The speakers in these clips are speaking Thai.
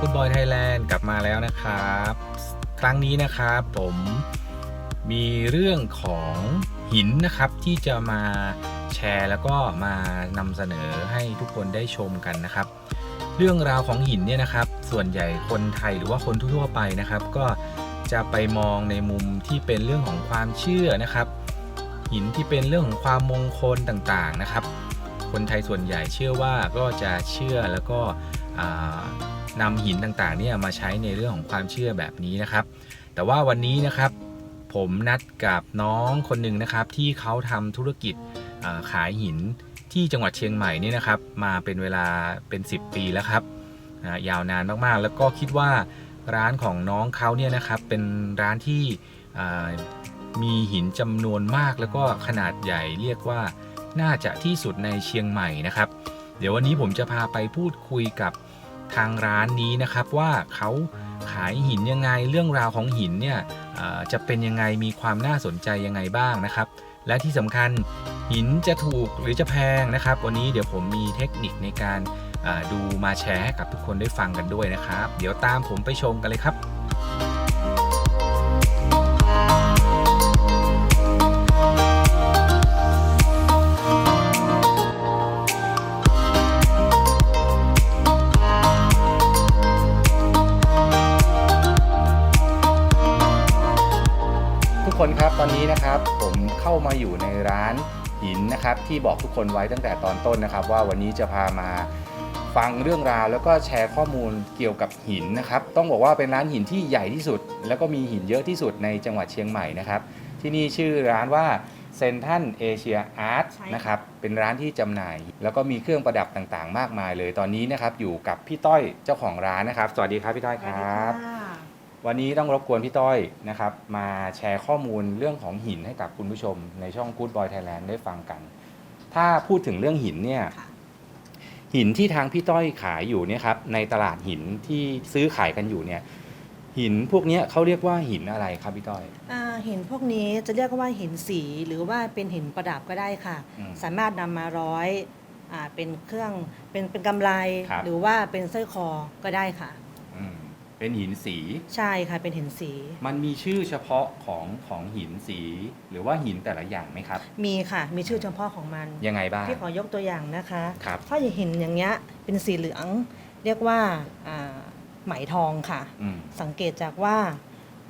คุณบอยไทยแลนด์กลับมาแล้วนะครับ ครั้งนี้นะครับผมมีเรื่องของหินนะครับที่จะมาแชร์แล้วก็มานำเสนอให้ทุกคนได้ชมกันนะครับ เรื่องราวของหินเนี่ยนะครับ ส่วนใหญ่คนไทยหรือว่าคนทั่วไปนะครับ ก็จะไปมองในมุมที่เป็นเรื่องของความเชื่อนะครับ หินที่เป็นเรื่องของความมงคลต่างๆนะครับ คนไทยส่วนใหญ่เชื่อว่าก็จะเชื่อแล้วก็ นำหินต่างๆเนี่ยมาใช้ในเรื่องของความเชื่อแบบนี้นะครับ แต่ว่าวันนี้นะครับผมนัดกับน้องคนหนึ่งนะครับที่เขาทำธุรกิจขายหินที่จังหวัดเชียงใหม่เนี่ยนะครับ มาเป็นเวลาเป็น 10 ปีแล้วครับยาวนานมากๆ แล้วก็คิดว่าร้านของน้องเขาเนี่ยนะครับเป็นร้านที่มีหินจำนวนมากแล้วก็ขนาดใหญ่เรียกว่าน่าจะที่สุดในเชียงใหม่นะครับ เดี๋ยววันนี้ผมจะพาไปพูดคุยกับ ทางร้านนี้นะครับว่าเขาขายหินยังไงเรื่องราวของหินเนี่ยจะเป็นยังไงมีความน่าสนใจยังไงบ้างนะครับ และที่สำคัญหินจะถูกหรือจะแพงนะครับ วันนี้เดี๋ยวผมมีเทคนิคในการดูมาแชร์ให้กับทุกคนได้ฟังกันด้วยนะครับ เดี๋ยวตามผมไปชมกันเลยครับ มาอยู่ในร้านหินนะครับที่บอกทุกคนไว้ตั้งแต่ตอนต้นนะครับ ว่าวันนี้จะพามาฟังเรื่องราวแล้วก็แชร์ข้อมูลเกี่ยวกับหินนะครับ ต้องบอกว่าเป็นร้านหินที่ใหญ่ที่สุด แล้วก็มีหินเยอะที่สุดในจังหวัดเชียงใหม่นะครับ ที่นี่ชื่อร้านว่าเซนทันเอเชียอาร์ตใช่ค่ะนะครับเป็นร้านที่จำหน่าย แล้วก็มีเครื่องประดับต่างๆ มากมายเลยตอนนี้นะครับอยู่กับพี่ต้อยเจ้าของร้านนะครับ สวัสดีครับพี่ต้อยครับ วันนี้ต้องรบกวนพี่ต้อยนะครับ มาแชร์ข้อมูลเรื่องของหินให้กับคุณผู้ชม ในช่อง Good Boy Thailand ได้ฟังกัน ถ้าพูดถึงเรื่องหินเนี่ยค่ะหินที่ทางพี่ต้อยขายอยู่เนี่ยครับ ในตลาดหินที่ซื้อขายกันอยู่เนี่ย หินพวกเนี้ยเขาเรียกว่าหินอะไรครับพี่ต้อย อ่าหินพวกนี้จะเรียกว่าหินสีหรือว่าเป็นหินประดับก็ได้ค่ะ อืมสามารถนำมาร้อยอ่าเป็นเครื่องเป็นเป็นกำไรครับ หรือว่าเป็นสร้อยคอก็ได้ค่ะอืม เป็นหินสี ใช่ค่ะเป็นหินสี มันมีชื่อเฉพาะของของหินสี หรือว่าหินแต่ละอย่างไหมครับ มีค่ะ มีชื่อเฉพาะของมันยังไงบ้าง พี่ขอยกตัวอย่างนะคะครับถ้าอย่างหินอย่างเงี้ยเป็นสีเหลือง เรียกว่าอ่าไหมทองค่ะอืมสังเกตจากว่า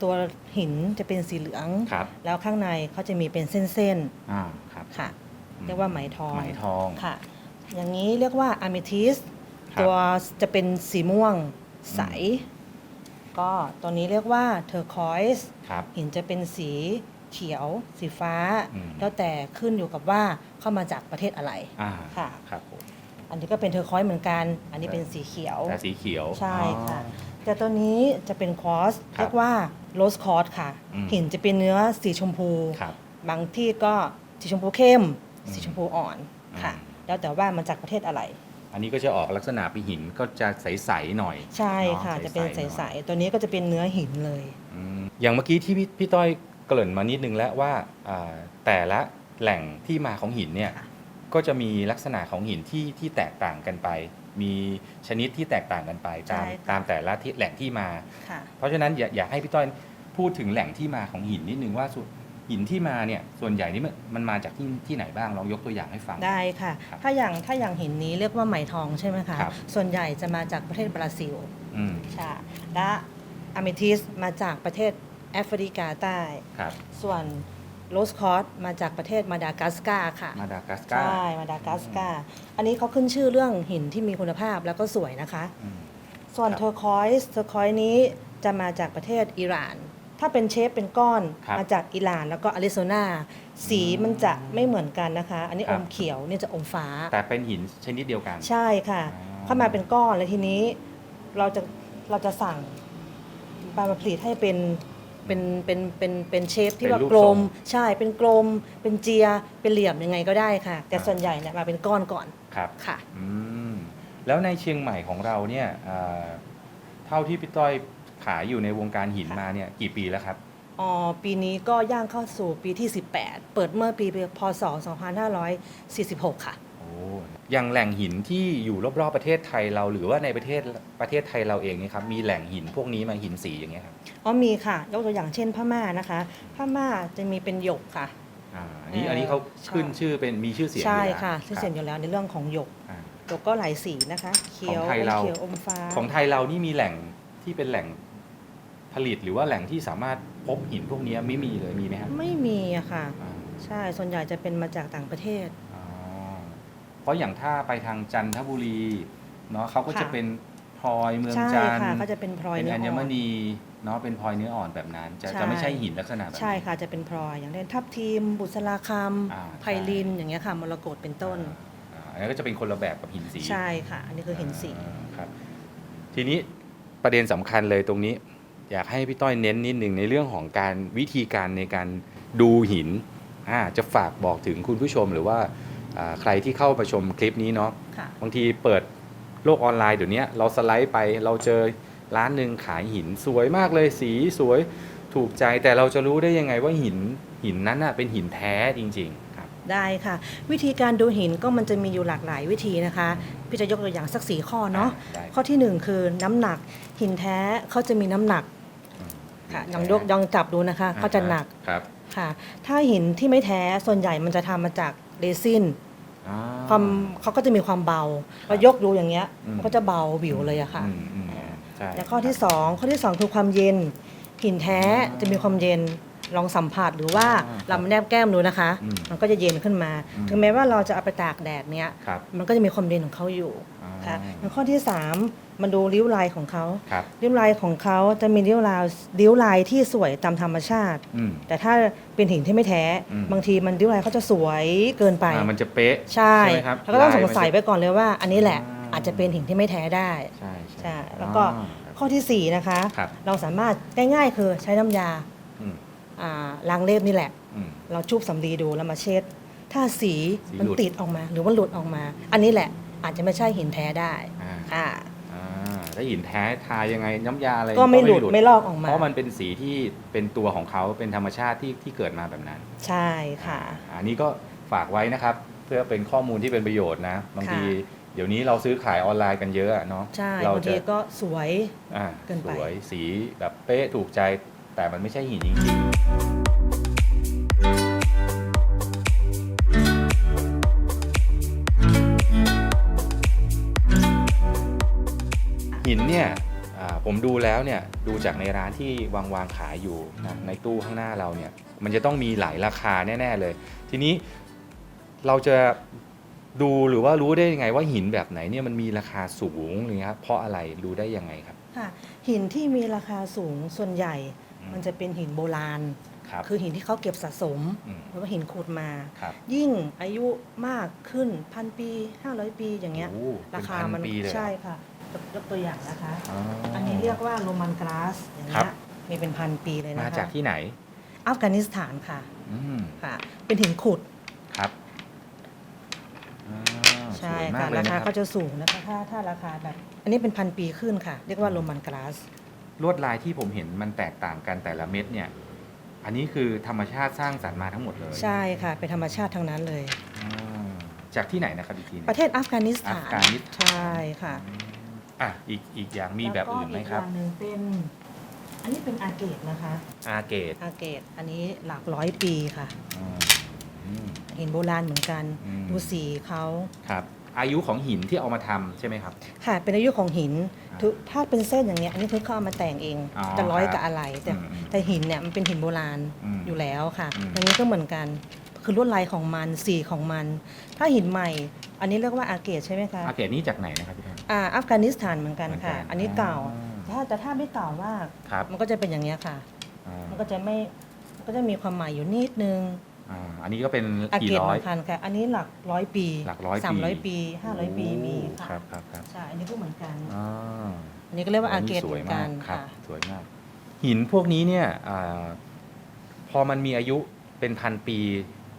ตัวหินจะเป็นสีเหลืองครับแล้วข้างในเขาจะมีเป็นเส้นอ่าครับๆค่ะ เรียกว่าไหมทองไหมทองค่ะ อย่างนี้เรียกว่าอะ m มทิสครับตัวจะเป็นสีม่วงใส ก็ตัวนี้เรียกว่าเทอร์คอยส์ครับ หินจะเป็นสีเขียว สีฟ้า อืม แล้วแต่ขึ้นอยู่กับว่าเข้ามาจากประเทศอะไร อ่าค่ะ ครับผม อันนี้ก็เป็นเทอร์คอยส์เหมือนกัน อันนี้เป็นสีเขียว แต่สีเขียวใช่ค่ะ อ๋อ แต่ตัวนี้จะเป็นคอสครับเรียกว่าโรสคอสค่ะ อืม หินจะเป็นเนื้อสีชมพู ครับ บางที่ก็สีชมพูเข้มอืมสีชมพูอ่อนค่ะ อืม แล้วแต่ว่ามันจากประเทศอะไร อันนี้ก็จะออกลักษณะเป็นหินก็จะใสๆหน่อยใช่ค่ะเนอะจะเป็นใสๆหน่ใสอยๆตัวนี้ก็จะเป็นเนื้อหินเลย อืมอย่างเมื่อกี้ที่พี่พี่ต้อยเกริ่นมานิดนึงแล้วว่าอ่าแต่ละแหล่งที่มาของหินเนี่ย ค่ะ ก็จะมีลักษณะของหินที่ที่แตกต่างกันไป มีชนิดที่แตกต่างกันไปตามใช่ค่ะ ตามแต่ละที่แหล่งที่มา ค่ะ เพราะฉะนั้นอยากอยากให้พี่ต้อยพูดถึงแหล่งที่มาของหินนิดนึงว่าส่วน หินที่มาเนี่ยส่วนใหญ่นี่มันมันมาจากที่ที่ไหนบ้างลองยกตัวอย่างให้ฟัง ได้ค่ะ ครับถ้าอย่างถ้าอย่างหินนี้เรียกว่าไหมทองใช่ไหมคะ ครับ ส่วนใหญ่จะมาจากประเทศบราซิลอืมใช่และอะเมทิสมาจากประเทศแอฟริกาใต้ ครับ ส่วนโรสคอสมาจากประเทศมาดากัสการ์ค่ะ มาดากัสการ์ใช่มาดากัสการ์ อันนี้เขาขึ้นชื่อเรื่องหินที่มีคุณภาพแล้วก็สวยนะคะ อืม ส่วนครับ เทอร์คอยส์เทอร์คอยส์นี้จะมาจากประเทศอิหร่าน ถ้าเป็นเชฟเป็นก้อนครับมาจากอิหร่านแล้วก็อาริโซนา สีมันจะไม่เหมือนกันนะคะ อันนี้ครัอบ มเขียวนี่จะอมฟ้า แต่เป็นหินชนิดเดียวกัน ใช่ค่ะอ๋อเข้ามาเป็นก้อนแล้วทีนี้เราจะเราจะสั่งปลามาผลิตให้เป็นเป็นเป็นเป็นเป็นเชฟที่เป็นว่ารูปกลทรมงใช่เป็นกลม เป็นเจียเป็นเหลี่ยมยังไงก็ได้ค่ะ แต่ส่วนใหญ่เนี่ยมาเป็นก้อนก่อนครับ ค่ะ อืมแล้วในเชียงใหม่ของเราเนี่ยอ่าเท่าที่พี่ต้อย ขายอยู่ในวงการหินค่ะมาเนี่ยกี่ปีแล้วครับ อ๋อปีนี้ก็ย่างเข้าสู่ปีที่ 18 เปิดเมื่อปีพศ 2546 ค่ะ โอ้อย่างแหล่งหินที่อยู่รอบๆประเทศไทยเรา หรือว่าในประเทศประเทศไทยเราเองนี่ครับมีแหล่งหินพวกนี้มาหินสีอย่างเงี้ยครับอ๋อมีค่ะยกตัวอย่างเช่นพม่านะคะพม่าจะมีเป็นหยกค่ะ อ่าอันนี้เอ่ออันนี้เขาใช่ ขึ้นชื่อเป็นมีชื่อเสียงใช่อยู่แล้วค่ะชื่อเสียงอยู่แล้วในเรื่องของหยกอ่า หยกก็หลายสีนะคะ เขียวของไทยอมเรา เขียวอมฟ้า ของไทยเรานี่มีแหล่งที่เป็นแหล่ง ผลิตหรือว่าแหล่งที่สามารถพบหินพวกนี้ไม่มีเลยมีไหมครับไม่มีอะค่ะ อ่าใช่ส่วนใหญ่จะเป็นมาจากต่างประเทศ อ๋อเพราะอย่างถ้าไปทางจันทบุรีเนาะเขาก็จะค่ะ เป็นพลอยเมืองใช่จันทค่ะร์ก็จะเป็นพลอยเป็นเนื้ออัญอ่มอน ณีเนาะเป็นพลอยเนื้ออ่อนแบบนั้น จะใช่ จะไม่ใช่หินลักษณะแบบนี้ใช่ค่ะจะเป็นพลอยอย่างเช่นทับทิม บุษราคอ่าำไพลินอย่างเงี้ยค่ะมรกตเป็นต้น อ่าอันนั้นก็จะเป็นคนละแบบกับหินสี ใช่ค่ะ อันนี้คือเห็นสี อ่าครับทีนี้ประเด็นสำคัญเลยตรงนี้ อยากให้พี่ต้อยเน้นนิดหนึ่งในเรื่องของการวิธีการในการดูหินอ่าจะฝากบอกถึงคุณผู้ชมหรือว่าอ่าใครที่เข้ามาชมคลิปนี้เนาะค่ะ บางทีเปิดโลกออนไลน์เดี๋ยวนี้เราสไลด์ไปเราเจอร้านหนึ่งขายหินสวยมากเลยสีสวยถูกใจแต่เราจะรู้ได้ยังไงว่าหินหินนั้นน่ะเป็นหินแท้จริงๆครับ ได้ค่ะ วิธีการดูหินก็มันจะมีอยู่หลากหลายวิธีนะคะพี่จะยกตัวอย่างสักสี่ข้อเนาะได้ ข้อที่หนึ่งคือน้ำหนักหินแท้เขาจะมีน้ำหนักอืม ค่ะลองยกลองจับดูนะคะเขาจะหนักครับค่ะ ถ้าหินที่ไม่แท้ส่วนใหญ่มันจะทำมาจากเรซินอ่าความเขาก็จะมีความเบาเรายกดูอย่างเงี้ยอืมมันก็จะเบาวิวเลยอะค่ะอืมอืมใช่และข้อที่สองข้อที่สองคือความเย็นหินแท้อ่าจะมีความเย็น ลองสัมผัสหรือว่าอ่าเรามาแนบแก้มดูนะคะ อืมมันก็จะเย็นขึ้นมา อืม ถึงแม้ว่าเราจะเอาไปตากแดดเนี้ยครับมันก็จะมีความเย็นของเขาอยู่อ่าค่ะแล้วข้อที่สามมันดูริ้วลายของเขาครับ ริ้วลายของเขาจะมีริ้วลายริ้วลายที่สวยตามธรรมชาติ อืม แต่ถ้าเป็นหินที่ไม่แท้ อืม บางทีมันริ้วลายเขาจะสวยเกินไป อ่ามันจะเป๊ะใช่ไหมครับแล้วก็ต้องสงสัยลาไปก่อนเลยว่า อันนี้แหละอ่า อาจจะเป็นหินที่ไม่แท้ได้ใช่ใช่แล้วก็อ่า ข้อที่สี่นะคะ ครับ เราสามารถง่ายๆคือใช้น้ำยา อืมอ่าล้างเล็บนี่แหละ อืม เราชุบสำลีดูแล้วมาเช็ด ถ้าสีสีมันหลุด ติดออกมา หรือว่าหลุดออกมา อันนี้แหละอาจจะไม่ใช่หินแท้ได้อ่าค่ะ อ่าแล้วหินแท้ทายังไงน้ำยาอะไรก็ไม่หลุดไม่ลอกออกมาเพราะมันเป็นสีที่เป็นตัวของเขาเป็นธรรมชาติที่ที่เกิดมาแบบนั้น ใช่ค่ะอ่าอันนี้ก็ฝากไว้นะครับ เพื่อเป็นข้อมูลที่เป็นประโยชน์นะบางค่ะ ทีเดี๋ยวนี้เราซื้อขายออนไลน์กันเยอะอะเนาะใช่เราบางจะทีก็สวย อ่าเกินไปสวยสีแบบเป๊ะถูกใจแต่มันไม่ใช่หินจริงๆ หินเนี่ยผมดูแล้วเนี่ยดูจากในร้านที่วางวางขายอยู่นะในตู้ข้างหน้าเราเนี่ยมันจะต้องมีหลายราคาแน่ ๆเลย ทีนี้เราจะดูหรือว่ารู้ได้ยังไงว่าหินแบบไหนเนี่ยมันมีราคาสูงหรือครับเพราะอะไรรู้ได้ยังไงครับค่ะหินที่มีราคาสูงส่วนใหญ่ มมันจะเป็นหินโบราณครับ คือหินที่เขาเก็บสะสมมหรือว่าหินขุดมา ครับยิ่งอายุมากขึ้นพันปี 500 ปีอย่างเงี้ย โอ้ราคา เป็นพันมันปีเลยเหรอใช่ค่ะยกยกตัวอย่างนะคะ อ๋ออันนี้เรียกว่าโรมันกราสอย่างครัเงี้บ ยมีเป็นพันปีเลยนะคะมาจากที่ไหนอัฟกานิสถานค่ะอืมค่ะ เป็นหินขุดครับอ่าใช่สวยมาค่ะกเลยรานะคาครัก็บจะสูงนะคะถ้าถ้าราคาแบบ อันนี้เป็นพันปีขึ้นค่ะ เรียกว่าโรมันกราส ลวดลายที่ผมเห็นมันแตกต่างกันแต่ละเม็ดเนี่ย อันนี้คือธรรมชาติสร้างสรรค์มาทั้งหมดเลยใช่ค่ะ เป็นธรรมชาติทั้งนั้นเลย อ่าจากที่ไหนนะครับอีกทีหนึงประเทศอัฟกานิสถานอัฟกานิสถาน ใช่ค่ะอืมอะอีกอีกอย่างมีแบบอื่นไหมครับ แล้วก็อีกอย่างหนึ่งเป็น อันนี้เป็นอาเกตนะคะ อาเกตอาเกตอันนี้หลักร้อยปีค่ะอ่าอืม หินโบราณเหมือนกัน อืม ดูสีเขาครับ อายุของหินที่เอามาทำใช่ไหมครับ ค่ะเป็นอายุของหินอ่าทุกถ้าเป็นเส้นอย่างเงี้ยอันนี้คือเขาเอามาแต่งเองอ๋อจะร้อยครับกับอะไรแต่อืมอืมแต่หินเนี่ยมันเป็นหินโบราณอืมอยู่แล้วค่ะอืม อันนี้ก็เหมือนกันคือลวดลายของมันสีของมัน ถ้าหินใหม่ อันนี้เรียกว่าอาเกตใช่ไหมคะอาเกตนี่จากไหนนะครับพี่ท่านอ่าอัฟกานิสถานเหมือนกันค่ะ เหมือนกันอันนี้เก่าอ๋อ ถ้าแต่ถ้าไม่เก่ามากครับมันก็จะเป็นอย่างเงี้ยค่ะ อ่ามันก็จะไม่มันก็จะมีความหมายอยู่นิดนึง อ่าอันนี้ก็เป็นอากี่เกตร้อย บางคันค่ะ อันนี้หลักร้อยปีหลักร้อยปี สามร้อยปีห้าร้อยปีมีครัค่ะบครับครับใช่อันนี้ก็เหมือนกัน อ่าอันนี้ก็เรียกว่าอาเกตสเหวยมือนกัมากนครับค่ะ สวยมาก หินพวกนี้เนี่ยอาพอมันมีอายุเป็นพันปี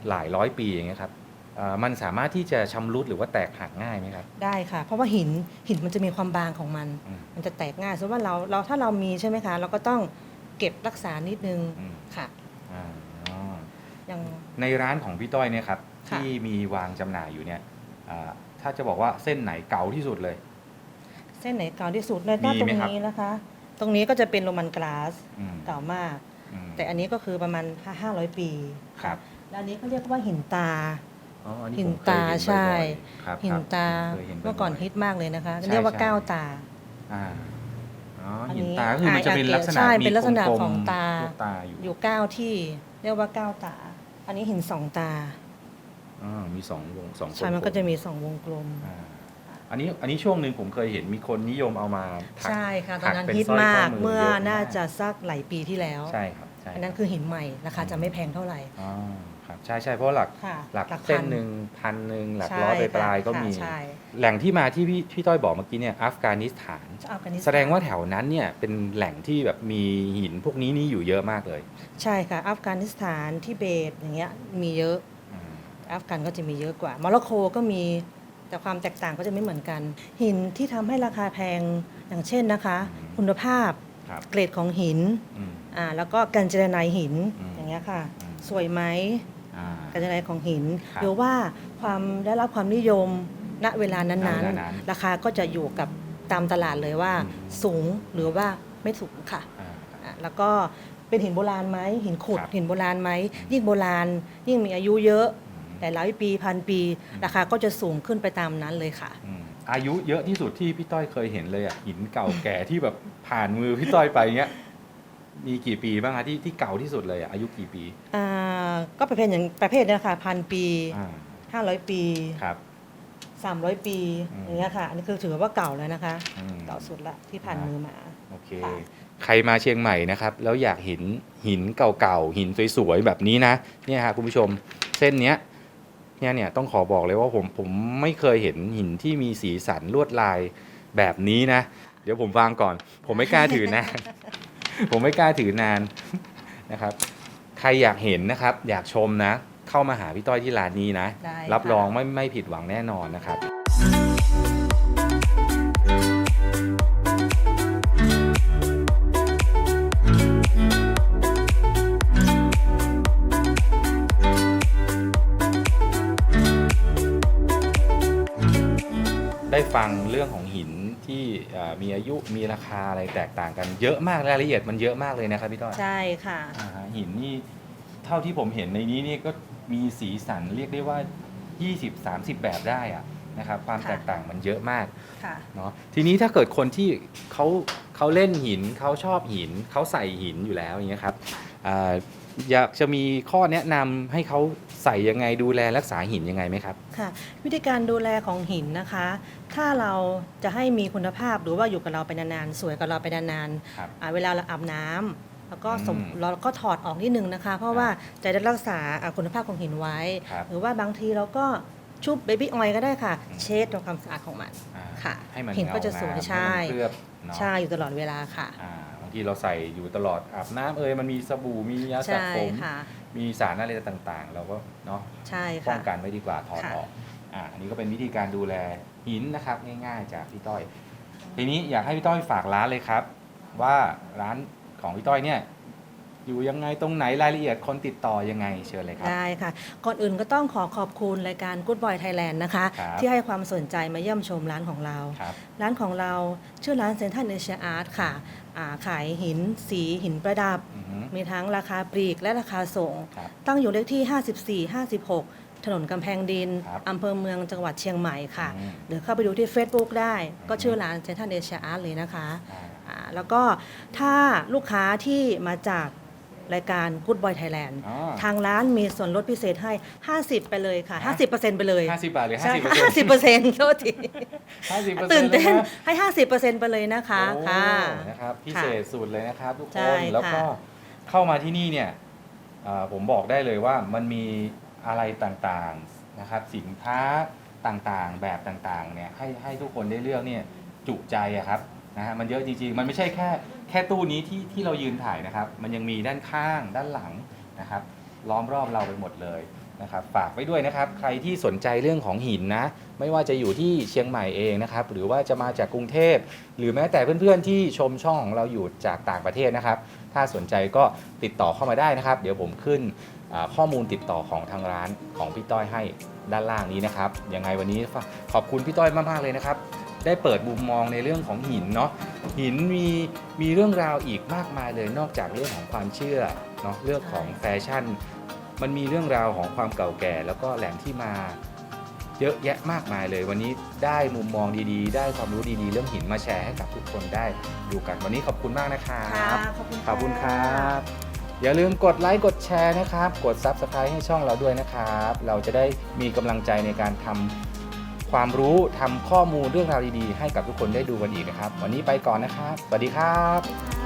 หลายร้อยปีอย่างเงี้ยครับอ่ามันสามารถที่จะชำรุดหรือว่าแตกหักง่ายไหมครับ ได้ค่ะ เพราะว่าหินหินมันจะมีความบางของมัน อืม มันจะแตกง่ายสมมติว่าเราเราถ้าเรามีใช่ไหมคะ เราก็ต้องเก็บรักษานิดนึงอืมค่ะ อ่า อ๋ออย่าง ในร้านของพี่ต้อยเนี่ยครับค่ะ ที่มีวางจำหน่ายอยู่เนี่ยอ่าถ้าจะบอกว่าเส้นไหนเก่าที่สุดเลย เส้นไหนเก่าที่สุดในด้านมีตรไหมงครับ นี้นะคะ ตรงนี้ก็จะเป็นโรมันกลาสอืมเก่ามาก อืมแต่อันนี้ก็คือประมาณ 500 ปีครับและอันนี้เขาเรียกว่าหินตา อ๋ออันนี้หินผมเคยตาเห็นใช่บ่อยๆครับหินตาครับเคยห็เมื่อก่อนบ่ยๆฮิตมากเลยนะคะ ใช่เรียกว่าใช่ ก้าวตา อ่าอ๋ออันหินนี้ตาก็คือมันจะเป็นลักษณะใช่มีเป็นลักษณะลมๆของตาลูกตาอยู่ อยู่เก้าที่เรียกว่าก้าวตา อันนี้หินสองตาอ๋อมีสองวงสองใช่มันก็จะมีสองวงกลม อ่าอันนี้อันนี้ช่วงหนึ่งผมเคยเห็นมีคนนิยมเอามาถัก ใช่ค่ะตอนนั้นถักเป็นฮิตสร้อยมากข้อมือเมื่อเยอะมาก น่าจะสักหลายปีที่แล้ว ใช่ครับใช่อันนั้นคือหินใหม่ราคาอืมจะไม่แพงเท่าไหร่อ๋อ ครับใช่ใช่เพราะหลักค่ะหลักพัเส้นหนึ่งพันหนึ่งหลักใช่ร้อยไปปลายค่ะก็มี ใช่แหล่งที่มาที่พี่พี่ต้อยบอกเมื่อกี้เนี่ยอัฟกานิสถาน อัฟกานิสถนแสดงว่าแถวนั้นเนี่ยเป็นแหล่งที่แบบมีหินพวกนี้นี่อยู่เยอะมากเลยใช่ค่ะ อัฟกานิสถานทิเบตอย่างเงี้ยมีเยอะอืมอัฟกันก็จะมีเยอะกว่าโมร็อกโกก็มีแต่ความแตกต่างก็จะไม่เหมือนกัน หินที่ทำให้ราคาแพงอย่างเช่นนะคะ คุณภาพครับเกรดของหิน อืม อ่าแล้วก็การเจรไนหินอืมอย่างเงี้ยค่ะ อืม สวยไหม อ่า การเจรไนของหินครับหรือว่าความได้รับความนิยมณเวลานั้นณเวลานั้นๆ ราคาก็จะอยู่กับตามตลาดเลยว่าอืมสูงหรือว่าไม่สูงค่ะอ่า อะ แล้วก็เป็นหินโบราณไหมหินขุดครับ หินโบราณไหมยิ่งโบราณ ยิ่งมีอายุเยอะอืมแต่หลายปีพันปี ราคาก็จะสูงขึ้นไปตามนั้นเลยค่ะ อืมอายุเยอะที่สุดที่พี่ต้อยเคยเห็นเลยอะหินเก่าแก่ที่แบบผ่านมือพี่ต้อยไปเนี้ย มีกี่ปีบ้างคะที่ที่เก่าที่สุดเลยอะอายุกี่ปีอ่าก็ประเภทอย่างประเภทเนี้ยค่ะพันปี อ่า500 ปี ครับ 300 ปีอืม อย่างเงี้ยค่ะ อันนี้คือถือว่าเก่าแล้วนะคะ อืม เก่าสุดละที่ผ่านมือมา โอเค ค่ะ ใครมาเชียงใหม่นะครับ แล้วอยากเห็นหินเก่าๆหินสวยๆแบบนี้นะเนี่ยฮะคุณผู้ชมเส้นเนี้ยเนี่ยเนี่ยต้องขอบอกเลยว่าผมผมไม่เคยเห็นหินที่มีสีสันลวดลายแบบนี้นะ เดี๋ยวผมวางก่อน ผมไม่กล้าถือนาน ผมไม่กล้าถือนานนะครับ ใครอยากเห็นนะครับ อยากชมนะ เข้ามาหาพี่ต้อยที่ร้านนี้นะ ได้รับค่ะ รองไม่ไม่ผิดหวังแน่นอนนะครับ ได้ฟังเรื่องของหินที่เอ่อมีอายุมีราคาอะไรแตกต่างกัน เยอะมากรายละเอียดมันเยอะมากเลยนะครับพี่ต้อยใช่ค่ะ อ่าฮะหินนี่เท่าที่ผมเห็นในนี้นี่ก็มีสีสันเรียกได้ว่า 20-30 แบบได้อะนะครับความค่ะ แตกต่างมันเยอะมาก ค่ะ เนาะทีนี้ถ้าเกิดคนที่เขาเขาเล่นหินเขาชอบหินเขาใส่หินอยู่แล้วอย่างเงี้ยครับอ่าอยากจะมีข้อแนะนำให้เขา ใส่ยังไงดูแลรักษาหินยังไงไหมครับ ค่ะวิธีการดูแลของหินนะคะ ถ้าเราจะให้มีคุณภาพหรือว่าอยู่กับเราไปนานๆสวยกับเราไปนานครับๆอ่าเวลาเราอาบน้ำแล้วก็สมอืมเราก็ถอดออกนิดนึงนะคะ เพราะว่าจะได้รักษาอ่าคุณภาพของหินไว้ ครับหรือว่าบางทีเราก็ชุบเบบี้ออยล์ก็ได้ค่ะ อืม เช็ดทำความสะอาดของมัน อ่าค่ะให้มันหินก็จะสวยเงางามใช่ ห้มันเคลือบเนาะใช่อยู่ตลอดเวลาค่ะ อ่าบางทีเราใส่อยู่ตลอดอาบน้ำเอ่ยมันมีสบู่มียาสระใช่ผม ค่ะ มีสารอะไรต่างๆ เราก็เนาะใช่ป้อค่ะ งกันไว้ดีกว่าถอดค่ะ ออกอ่าอันนี้ก็เป็นวิธีการดูแลหินนะครับ ง่ายๆ จากพี่ต้อย ทีนี้อยากให้พี่ต้อยฝากร้านเลยครับ ว่าร้านของพี่ต้อยเนี่ยอยู่ยังไงตรงไหนรายละเอียดคนติดต่อยังไงเชิญเลยครับ ได้ค่ะ ก่อนอื่นก็ต้องขอขอบคุณรายการ Good Boy Thailand นะคะ ครับ ที่ให้ความสนใจมาเยี่ยมชมร้านของเรา ครับ ร้านของเราชื่อร้านเซนทันเอเชียอาร์ตค่ะ อ่าขายหินสีหินประดับ อือฮึ มีทั้งราคาปลีกและราคาส่ง ครับ ตั้งอยู่เลขที่ 54 56 ถนนกำแพงดิน ครับอำเภอเมืองจังหวัดเชียงใหม่ค่ะ อืมหรือเข้าไปดูที่ Facebook ได้ ก็อืมชื่อร้านเซนทันเอเชียอาร์ตเลยนะคะอ่าอ่าแล้วก็ถ้าลูกค้าที่มาจาก รายการ Good Boy Thailand อ๋อทางร้านมีส่วนลดพิเศษให้ 50 ไปเลยค่ะ ฮะ 50%ไปเลยห้าสิบบาทหรือห้าใช่สิบเปอร์เซ็นต์ห้าสิบเปอร์เซ็นต์โทษทีห้าสิบเปอร์เซ็นต์ตื่นเต้นลยะให้ห้าสิบเปอร์เซ็นต์ไปเลยนะคะโอ้ค่ะ นะครับพิค่ะเศษสุดเลยนะครับทุกคใช่นแล้วก็ค่ะเข้ามาที่นี่เนี่ยเอ่อผมบอกได้เลยว่ามันมีอะไรต่างๆนะครับสินค้าต่างๆแบบต่างๆเนี่ยให้ให้ทุกคนได้เลือกเนี่ยจุใจอะครับ นะฮะมันเยอะจริงๆ มันไม่ใช่แค่แค่ตู้นี้ที่ที่เรายืนถ่ายนะครับ มันยังมีด้านข้างด้านหลังนะครับ ล้อมรอบเราไปหมดเลยนะครับ ฝากไว้ด้วยนะครับ ใครที่สนใจเรื่องของหินนะ ไม่ว่าจะอยู่ที่เชียงใหม่เองนะครับ หรือว่าจะมาจากกรุงเทพ หรือแม้แต่เพื่อนๆที่ชมช่องของเราอยู่จากต่างประเทศนะครับ ถ้าสนใจก็ติดต่อเข้ามาได้นะครับ เดี๋ยวผมขึ้นอ่าข้อมูลติดต่อของทางร้านของพี่ต้อยให้ด้านล่างนี้นะครับ ยังไงวันนี้ฝากขอบคุณพี่ต้อยมากๆเลยนะครับ ได้เปิดมุมมองในเรื่องของหินเนาะหินมีมีเรื่องราวอีกมากมายเลยนอกจากเรื่องของความเชื่อเนาะเรื่องของแฟชั่น มันมีเรื่องราวของความเก่าแก่ แล้วก็แหล่งที่มาเยอะแยะมากมายเลย วันนี้ได้มุมมองดีๆ ได้ความรู้ดีๆ เรื่องหินมาแชร์ให้กับทุกคนได้ดูกันวันนี้ขอบคุณมากนะครับค่ะขอบคุณขอบคุณครับอย่าลืมกดไลค์กดแชร์นะครับ กด Subscribe ให้ช่องเราด้วยนะครับ เราจะได้มีกำลังใจในการทำ ความรู้ทำข้อมูลเรื่องราวดีๆ ให้กับทุกคนได้ดูกันอีกนะครับ วันนี้ไปก่อนนะครับ สวัสดีครับ